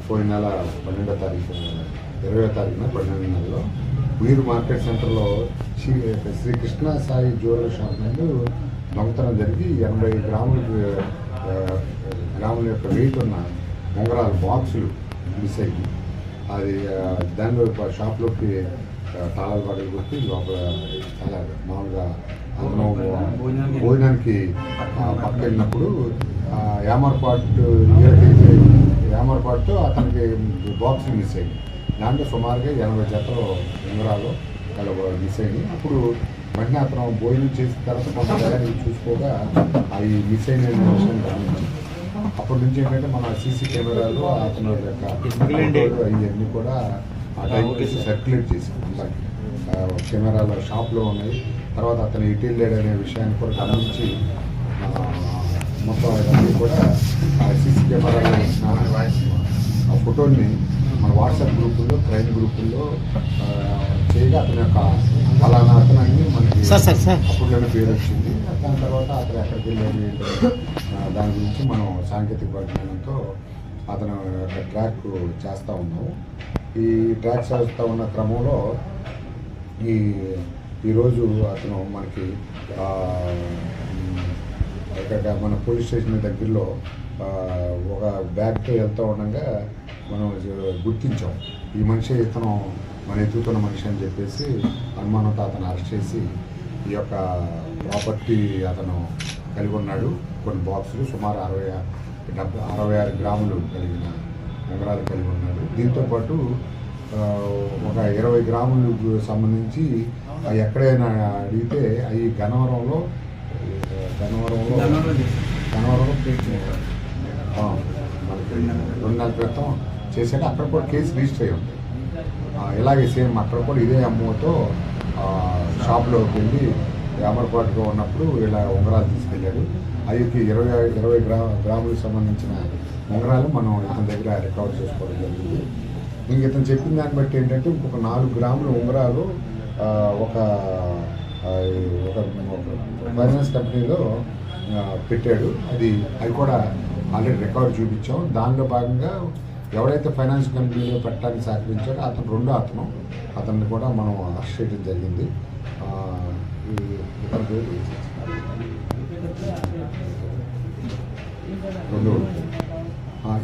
పోయిన నెల పన్నెండో తారీఖు ఇరవై తారీఖున పన్నెండు నెలలో వీరు మార్కెట్ సెంటర్లో శ్రీ శ్రీకృష్ణ సాయి జ్యువెలరీ షాప్ నుండి దొంగతనం జరిగి ఎనభై గ్రాములు గ్రాముల యొక్క వెయిట్ ఉన్న ఉంగరాలు బాక్సులు మిస్ అయ్యి అది దానిలో షాప్లోకి తాళాలు పగలు కొట్టి లోపల చాలా మామూలుగా భోజనానికి పక్క వెళ్ళినప్పుడు ఆ, యామర్పాటు యామర్పాటుతో అతనికి బాక్స్ మిస్ అయ్యింది దాంట్లో సుమారుగా ఎనభై జతలు ఉంగరాలు అలా మిస్ అయ్యింది అప్పుడు వెంటనే అతను భోజనం చేసిన తర్వాత కొంత టయానికి చూసుకోగా అవి మిస్ అయిన విషయం గమనించాం. అప్పటి నుంచి ఏంటంటే మన సీసీ కెమెరాలు అతను యొక్క అవన్నీ కూడా ఆ టైం సర్క్యులేట్ చేసాం అందరికి కెమెరాలు షాప్లో ఉన్నాయి. తర్వాత అతను ఇటు వెళ్ళాడు అనే విషయాన్ని కూడా గమనించి మొత్తం ఇవన్నీ కూడా సీసీ కెమెరాలో ఫోటోని మన వాట్సాప్ గ్రూపుల్లో క్రైమ్ గ్రూపుల్లో చేయగా అతని యొక్క ఫలానా అతను అన్ని మనకి. అప్పుడులోనే పేరు వచ్చింది దాని తర్వాత అతను ఎక్కడికి వెళ్ళాడు దాని గురించి మనం సాంకేతిక పరిజ్ఞానంతో అతను యొక్క ట్రాక్ చేస్తూ ఉన్నాము ఈ ట్రాక్ చేస్తూ ఉన్న క్రమంలో ఈ ఈరోజు అతను మనకి ఇక్కడ మన పోలీస్ స్టేషన్ దగ్గరలో ఒక బ్యాగ్తో వెళ్తూ ఉండగా మనం గుర్తించాం. ఈ మనిషి ఇతను మన ఎత్తుతున్న మనిషి అని చెప్పేసి అనుమానంతో అతను అరెస్ట్ చేసి ఈ యొక్క ప్రాపర్టీ అతను కలిగి ఉన్నాడు. కొన్ని బాక్సులు సుమారు అరవై డెబ్బై అరవై ఆరు గ్రాములు కలిగిన ఉంగరాలు కలిగి ఉన్నాడు. దీంతోపాటు ఒక ఇరవై గ్రాములకు సంబంధించి ఎక్కడైనా అడిగితే అవి గన్నవరంలో గన్నవరంలో ఆ, మనకి రెండు నెలల క్రితం చేశాక అక్కడ కూడా కేసు రిజిస్టర్ అయ్యి ఉంది. ఇలాగే సేమ్ అక్కడ కూడా ఇదే అమ్మతో షాప్లోకి వెళ్ళి అమర్పాటుగా ఉన్నప్పుడు ఇలా ఉంగరాలు తీసుకెళ్ళాడు. అవికి ఇరవై ఇరవై గ్రా గ్రాములకు సంబంధించిన ఉంగరాలు మనం ఇతని దగ్గర రికవర్ చేసుకోవడం జరిగింది. ఇంక ఇతను చెప్పిన దాన్ని బట్టి ఏంటంటే ఇంకొక నాలుగు గ్రాముల ఉంగరాలు ఒక ఒక ఫైనాన్స్ కంపెనీలో పెట్టాడు. అది అది కూడా ఆల్రెడీ రికవర్ చూపించాం. దానిలో భాగంగా ఎవరైతే ఫైనాన్స్ కంపెనీలో పెట్టడానికి సహకరించాడో అతను రెండో అతను. అతన్ని కూడా మనం అరెస్ట్ చేయడం జరిగింది ఈ- ఇతని పేరు రెండు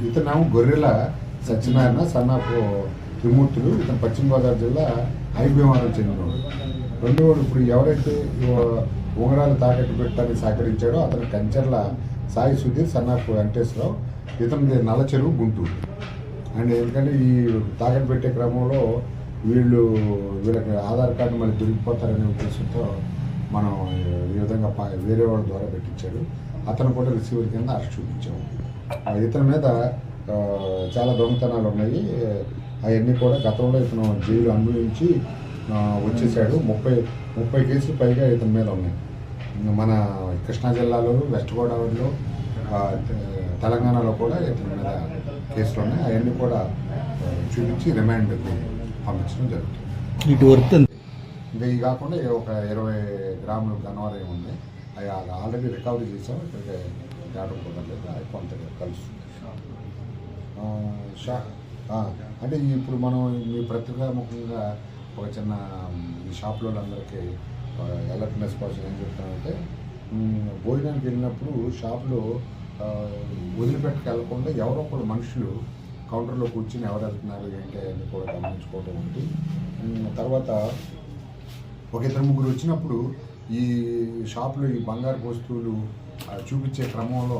ఇతను గొర్రెల సత్యనారాయణ సన్నాపు త్రిమూర్తులు ఇతను పశ్చిమ గోదావరి జిల్లా హైభీమాలకు చెందినవాడు. రెండోవాడు ఇప్పుడు ఎవరైతే ఉంగరాలు తాకట్టు పెట్టడానికి సహకరించాడో అతను కంచర్ల సాయి సుధీర్ సన్నాపు వెంకటేశ్వరరావు. ఇతనిది నల్లచెరువు గుంటూరు. అండ్ ఎందుకంటే ఈ తాకట్టు పెట్టే క్రమంలో వీళ్ళు వీళ్ళకి ఆధార్ కార్డు మళ్ళీ దొరికిపోతారనే ఉద్దేశంతో మనం ఈ విధంగా వేరే వాళ్ళ ద్వారా పెట్టించాడు అతను కూడా రిసీవర్ కింద అరెస్ట్ చూపించాము. ఆ ఇతని మీద చాలా దొంగతనాలు ఉన్నాయి. అవన్నీ కూడా గతంలో ఇతను జైలు అనుభవించి వచ్చేసాడు. ముప్పై ముప్పై కేసులు పైగా ఇతని మీద ఉన్నాయి. మన కృష్ణా జిల్లాలో వెస్ట్ గోదావరిలో తెలంగాణలో కూడా ఇతని మీద కేసులు ఉన్నాయి అవన్నీ కూడా చూపించి రిమాండ్కి పంపించడం జరుగుతుంది. ఇటు వరకు ఇంకా ఇవి కాకుండా ఒక ఇరవై గ్రాములు గన్నవరం ఉంది అవి ఆల్రెడీ రికవరీ చేసాం ఇక్కడికి తేవడం కుదరలేదు అవి కొంత కలుస్తుంది. అంటే ఇప్పుడు మనం మీ పత్రికాముఖంగా ఒక చిన్న మ్, ఈ షాప్లో అందరికీ అలర్ట్నెస్ కోసం ఏం చెప్తానంటే భోజనానికి వెళ్ళినప్పుడు షాప్లో ఆ, ఎవరో ఒకరు మనుషులు కౌంటర్లో కూర్చుని ఎవరు వెళ్తున్నారు ఏంటి అని కూడా గమనించుకోవడం ఒకటి. తర్వాత ఒక ఇద్దరు ముగ్గురు వచ్చినప్పుడు ఈ షాప్లో ఈ బంగారు వస్తువులు చూపించే క్రమంలో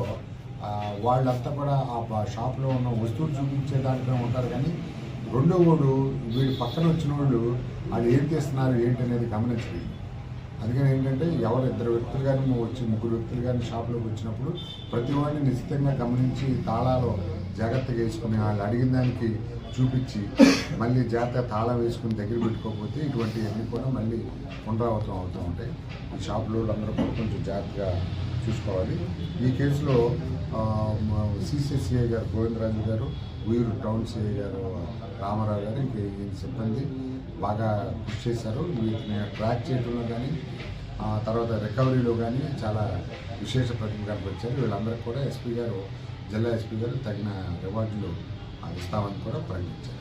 వాళ్ళంతా కూడా ఆ షాప్లో ఉన్న వస్తువులు చూపించే దాంట్లో ఉంటారు కానీ రెండో వాడు వీడి పక్కన వచ్చిన వాళ్ళు వాళ్ళు ఏం చేస్తున్నారు ఏంటి అనేది గమనించలేదు. అందుకని ఏంటంటే ఎవరు ఇద్దరు వ్యక్తులు కానీ వచ్చి ముగ్గురు వ్యక్తులు కానీ షాప్లోకి వచ్చినప్పుడు ప్రతి వాడిని నిశ్చితంగా గమనించి తాళాలు జాగ్రత్తగా వేసుకుని వాళ్ళు అడిగిన దానికి చూపించి మళ్ళీ జాగ్రత్తగా తాళం వేసుకుని దగ్గర పెట్టుకోకపోతే ఇటువంటివన్నీ కూడా మళ్ళీ పునరావృతం అవుతూ ఉంటాయి. ఈ షాపులో అందరూ కూడా కొంచెం జాగ్రత్తగా చూసుకోవాలి. ఈ కేసులో సిసిసిఐ గారు గోవిందరాజు గారు వీరు టౌన్ సిఐ గారు రామారావు గారు ఇంక సిబ్బంది. బాగా కృషి చేశారు. వీటిని ట్రాక్ చేయడంలో కానీ తర్వాత రికవరీలో కానీ చాలా విశేష ప్రతిభ కనపరిచారు వీళ్ళందరికీ కూడా ఎస్పీ గారు జిల్లా ఎస్పీ గారు తగిన రివార్డులు ఇస్తామని కూడా ప్రకటించారు.